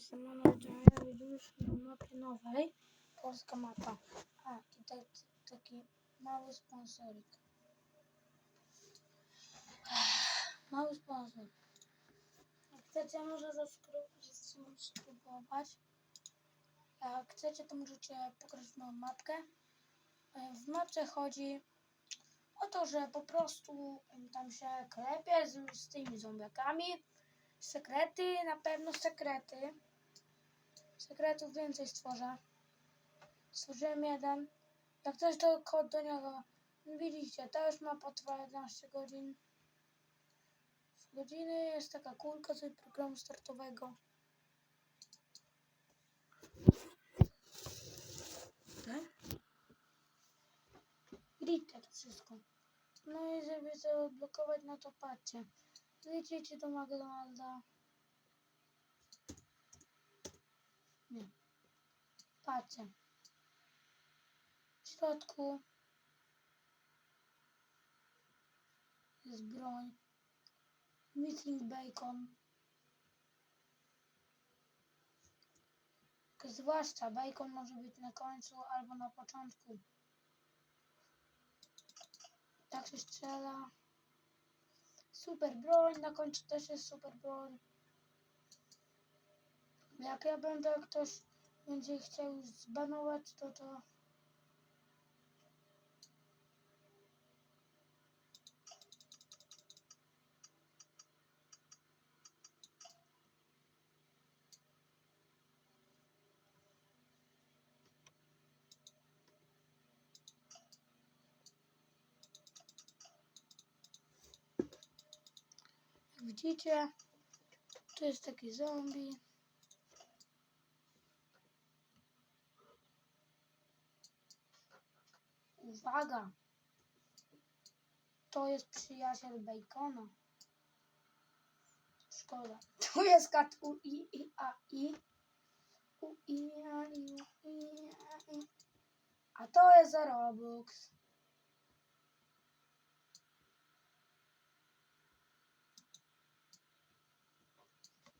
Szymona widzimy już na mapie nowej. Polska mapa. A, tutaj taki mały sponsorik. Mały sponsor. Jak chcecie, może zasubskrybować. Jak chcecie, to możecie w moją mapkę. E, W mapce chodzi o to, że po prostu tam się klepie z, z tymi zombiakami. Sekrety, na pewno sekrety. Sekretów więcej stworzę. Stworzyłem jeden. Jak coś to kod do niego. Widzicie, to już ma potrwa 11 godzin. Z godziny jest taka kulka z programu startowego. Tak? Widzicie to wszystko. No i żeby to odblokować, no to patrzcie. Zajdziecie do McDonalda. Nie. Patrzcie. W środku jest broń. Missing bacon. Zwłaszcza bacon może być na końcu albo na początku. Tak się strzela. Super broń, na końcu też jest super broń. Jak ja będę, ktoś będzie chciał zbanować, to to... Widzicie, tu jest taki zombie. Uwaga! To jest przyjaciel Bacona. Szkoda. Tu jest kat U I I A I. U I A I U I A I. A to jest Robux.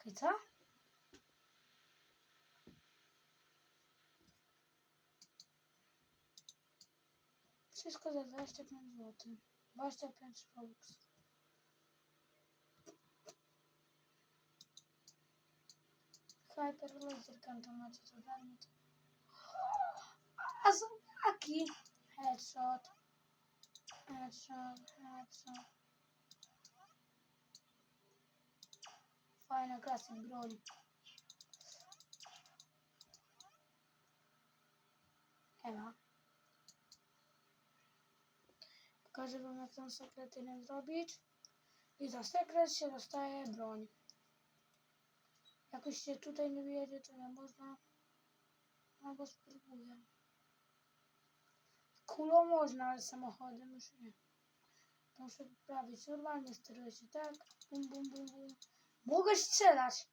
Okej, co? Wszystko za 25 zł. 25 Robux. Hyper laser to macie to darmo. A zombiaki! Headshot. Headshot, headshot. Fajna klasyk broń. Ema. Pokażę wam jak ten sekretynem zrobić. I za sekret się dostaje broń. Jak już się tutaj nie wyjedzie, to nie można. Albo spróbuję. Kulą można, ale samochodem już nie. Muszę poprawić. Normalnie steruję się tak. Bum, bum, bum, bum. Mogę strzelać!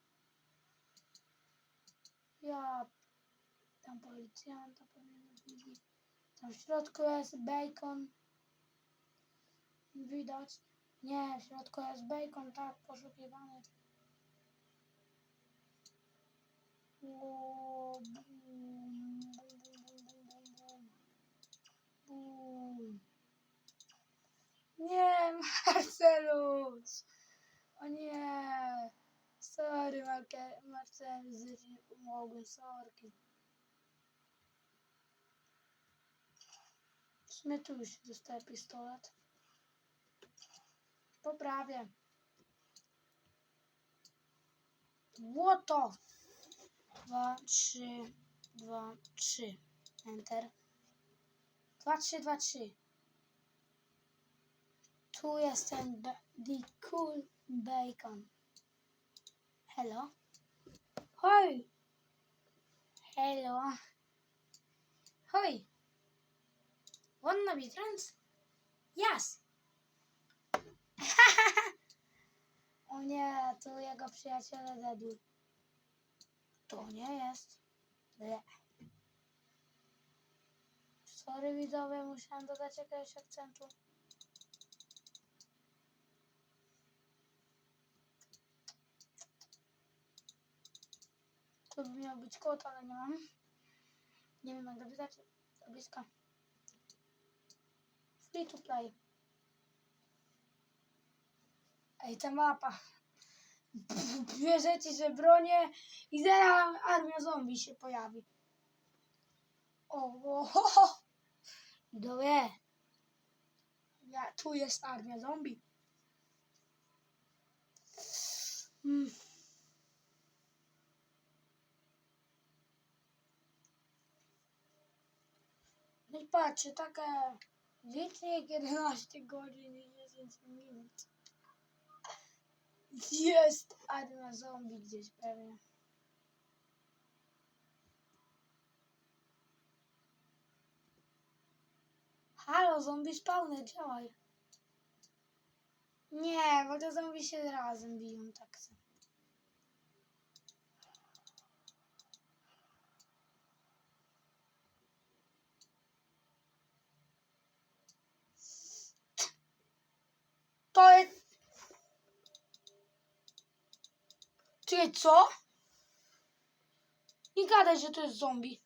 Ja... Tam policjanta widzi. Tam w środku jest bacon. Widać. Nie, w środku jest bacon, tak, poszukiwany. Nie, Marcelus! O nie! Sorry, Marke- Marcelus, nie pomogłem, sorki. Sumie tu już pistolet. Poprawię. Łoto! Dwa, trzy, dwa, trzy. Enter. Dwa, trzy, dwa, trzy. Tu jest ten the cool bacon. Hello. Hoj. Hello. Hoj. Wanna be friends? Yes. o nie, tu jego przyjaciele dedły. To nie jest. Ble. Sorry widzowie, musiałem dodać jakiegoś akcentu. To by miał być kot, ale nie mam. Nie wiem jak napisać. Do bliska. Free to play. Ej, ta mapa. Bierzecie się bronię i zaraz armia zombie się pojawi. O, o. Dobre. Ja, tu jest armia zombie. Mm. No i patrzcie, takie licznik 11 godzin i 10 minut. Jest armia zombie gdzieś pewnie. Halo, zombie spawner, działaj. Nie, bo te zombie się razem biją tak. se. To jest... Ty co? Nie gadaj, że to jest zombie.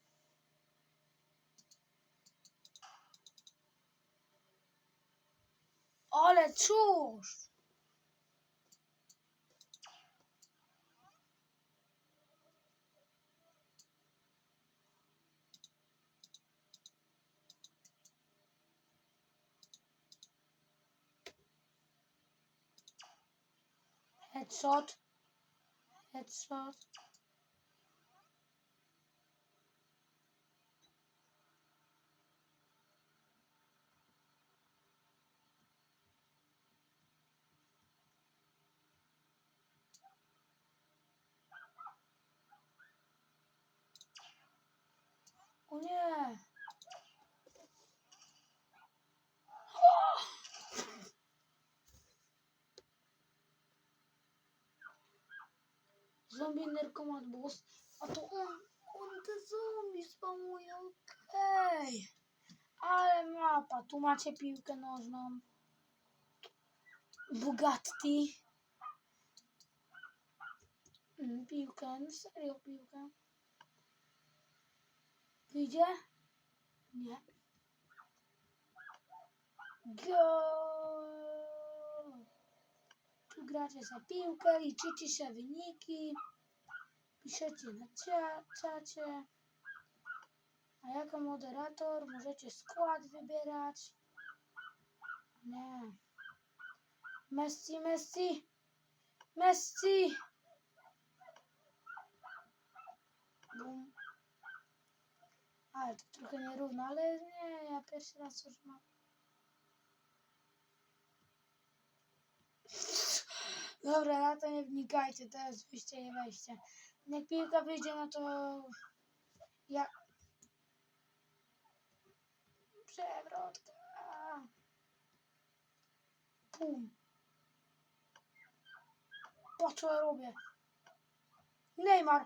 Ale cóż. Headshot. Headshot. O nie! Zombie narkomat boss. A to on, on te zombie spamuje, okej. Ale mapa, tu macie piłkę nożną. Bugatti. Mm, piłkę, no serio piłkę. Wyjdzie? Nie. Go! Tu gracie za piłkę, liczycie się wyniki, piszecie na czacie. A jako moderator możecie skład wybierać. Nie. Messi, Messi! Messi! Bum. Ale to trochę nierówno, ale nie, ja pierwszy raz już mam. Dobra, na to nie wnikajcie, teraz wyjście i wejście. Jak piłka wyjdzie, no to ja... Przewrotka. Pum. Po co ja robię? Neymar.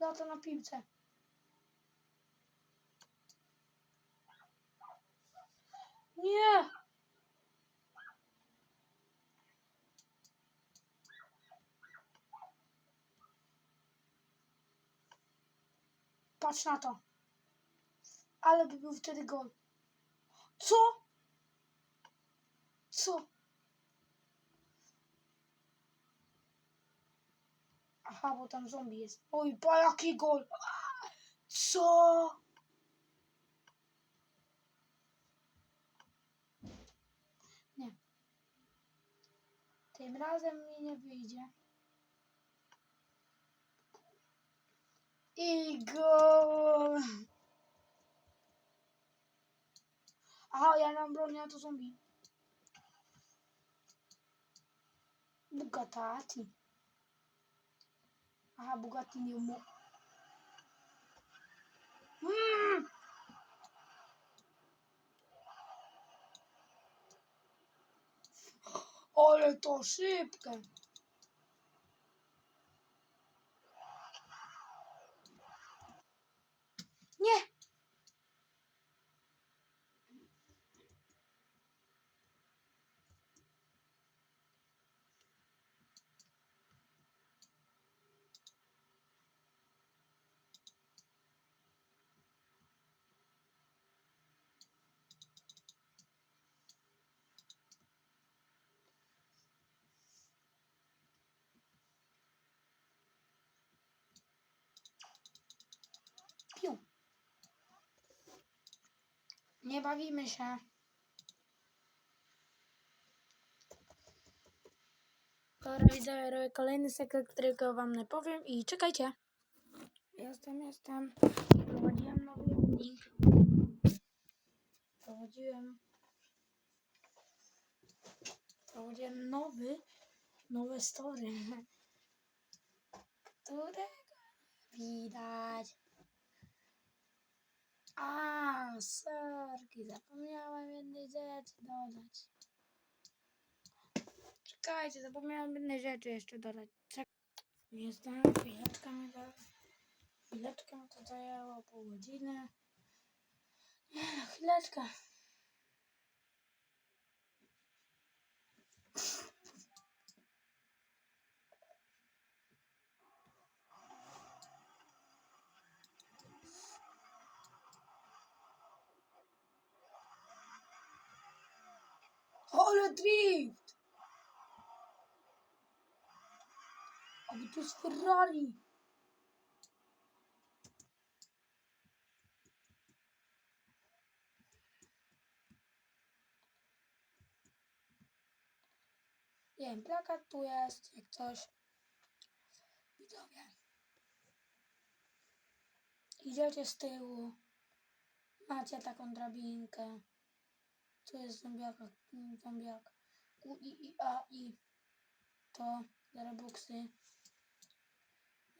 Lata na piłce. Nie! Patrz na to. Ale by był wtedy gol. Co? Co? Aha, bo tam zombie jest. Oj, pa jaki gol! Co? Nie. Tym razem mi nie wyjdzie. I gol! Aha, ja mam bronię, a to zombie. Bugatti. Aha, Bugatti nie mo... Mm! Ale to szybkie. Nie! Nie bawimy się. Dobra, widzę, robię kolejny sekret, którego wam nie powiem i czekajcie. Jestem, jestem. Prowadziłem nowy link. Prowadziłem. Prowadziłem nowy, nowe story. Którego widać. A, sorki, zapomniałem jednej rzeczy dodać. Czekajcie, zapomniałem jednej rzeczy jeszcze dodać. Czek Jestem, chwileczkę mi to... Chwileczkę mi to zajęło, pół godziny. Nie, chwileczkę. Ale drift! Ale to jest Ferrari! Nie wiem, plakat tu jest, jak coś. Widzowie. Idziecie z tyłu. Macie taką drabinkę. Tu jest zombiak, zombiak. U, I, I, A, I. To zarobuksy.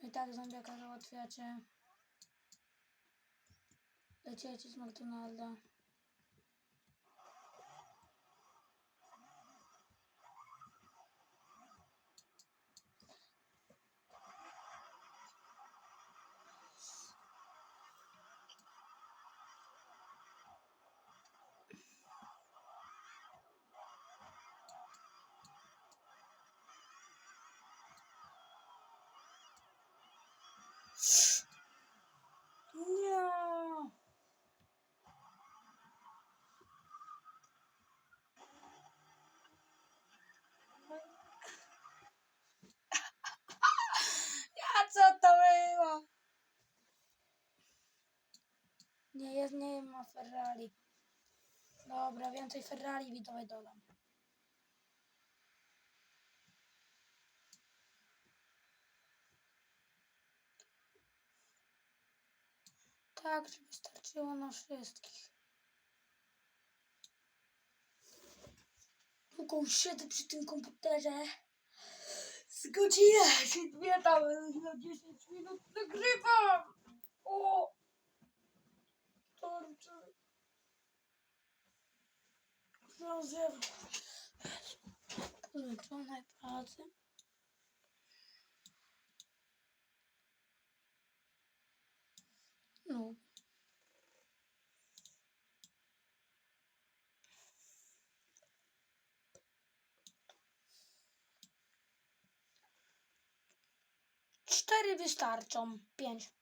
I tak zombiaka załatwiacie. Leciecie z McDonalda. Nie. Ja co to było? Nie, jest, nie ma Ferrari. Dobra, więcej Ferrari widzowie dodam. Tak, żeby starczyło na wszystkich. Długo siedzę przy tym komputerze. Z godzinę się tam na 10 minut nagrywam. O! Torcze. Rozjeżdżam. Zmęczone pracy. No. Cztery wystarczą. Pięć.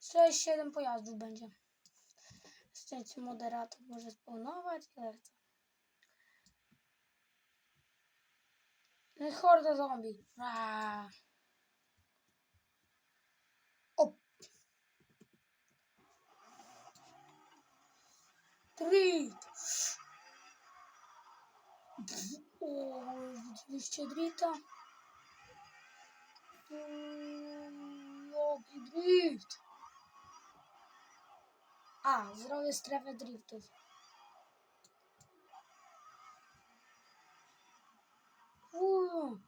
Sześć, siedem pojazdów będzie. Szczęście moderator może spawnować, ile chce. Horda zombie. Aaaa. O. Drift. O, widzieliście drifta? Mm, Jaki drift. A, zrobię strefę driftów. Uuu.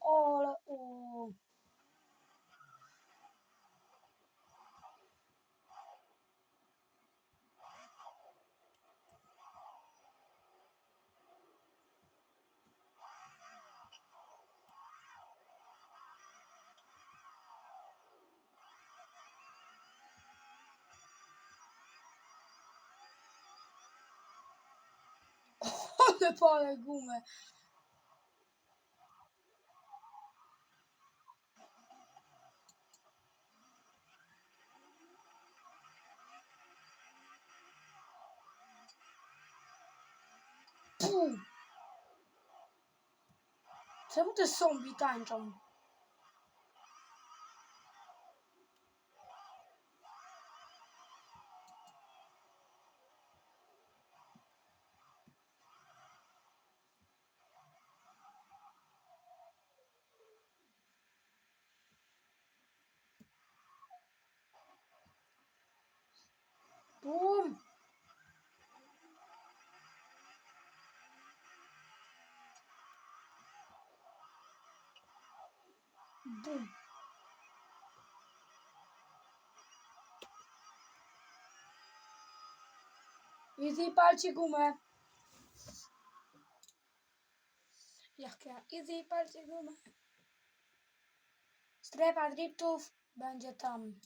Ale o. Ale palę gumę. Czemu te zombie tańczą? Bum. Easy, palcie gumę. Jak ja easy, palcie gumę. Strefa driftów będzie tam.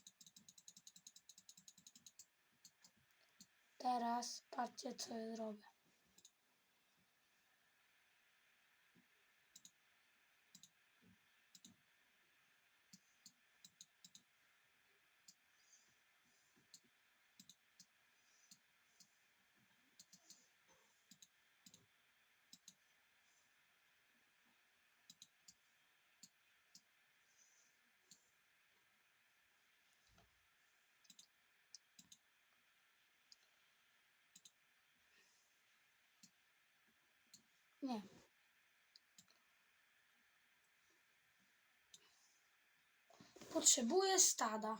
Teraz patrzcie co ja zrobię. Nie. Potrzebuję stada.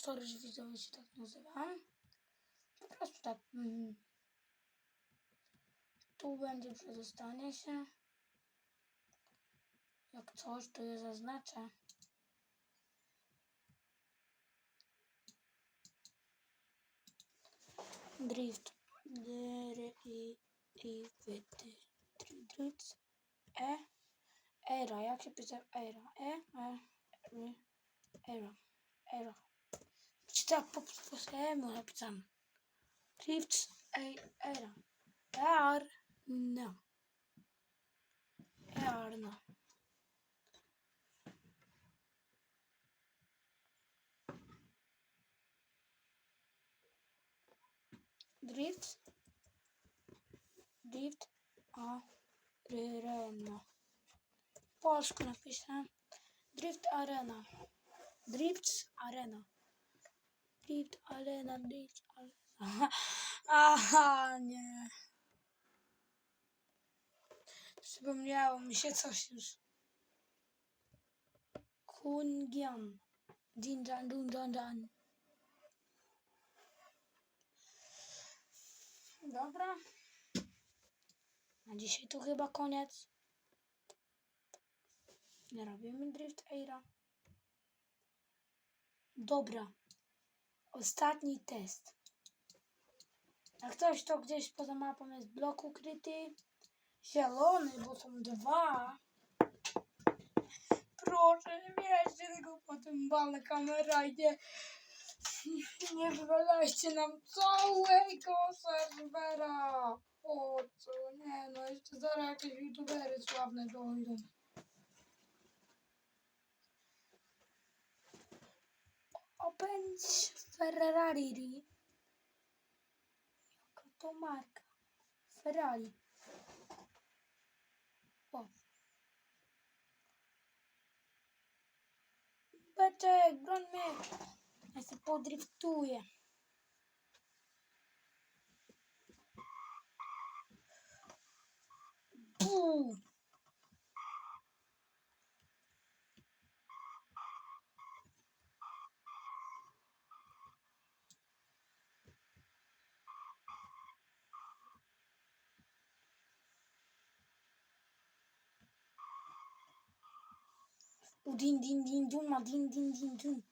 Sorry, że widzowie się tak nazywam. Po prostu tak. Mm. Tu będzie przedostanie się. Jak coś, to je zaznaczę. Drift. Dry i i. Drift. E. Era. Jak się pisze era? E. E. Era. Era. Czy tak po polskiemu napisałem? Drift. E. Era. Er. No. Er. No. Drift. Drift. A. Arena. Polsku napisałem. Drift Arena. Drift Arena. Drift Arena. Drift Arena. Aha, nie. Przypomniało mi się coś już. Kungian. Din dan dun dan dan. Dobra. Na dzisiaj to chyba koniec. Nie robimy Drift Aira. Dobra. Ostatni test. Jak ktoś to gdzieś poza mapą jest blok ukryty. Zielony, bo są dwa. Proszę, nie bierzcie tego potem bale kamera i nie, wywalajcie nam całego serwera. Po co? Nie no, jeszcze zaraz jakieś youtubery sławne dojdą. Opędź Ferrari. Jaka to marka? Ferrari. O. Beczek, broń mnie. Ja się podriftuję. U din din din dun ma din din din dun.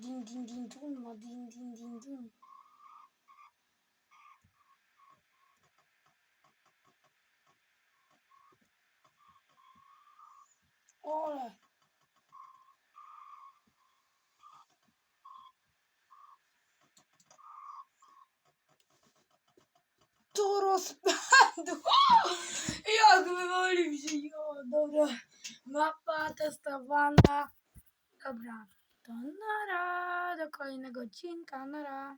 Din din din dun ma din din din dun. Ole. To rozpadło. Jak wywalił się. O, dobra. Mapa testowana. Dobra. To nara. Do kolejnego odcinka. Nara.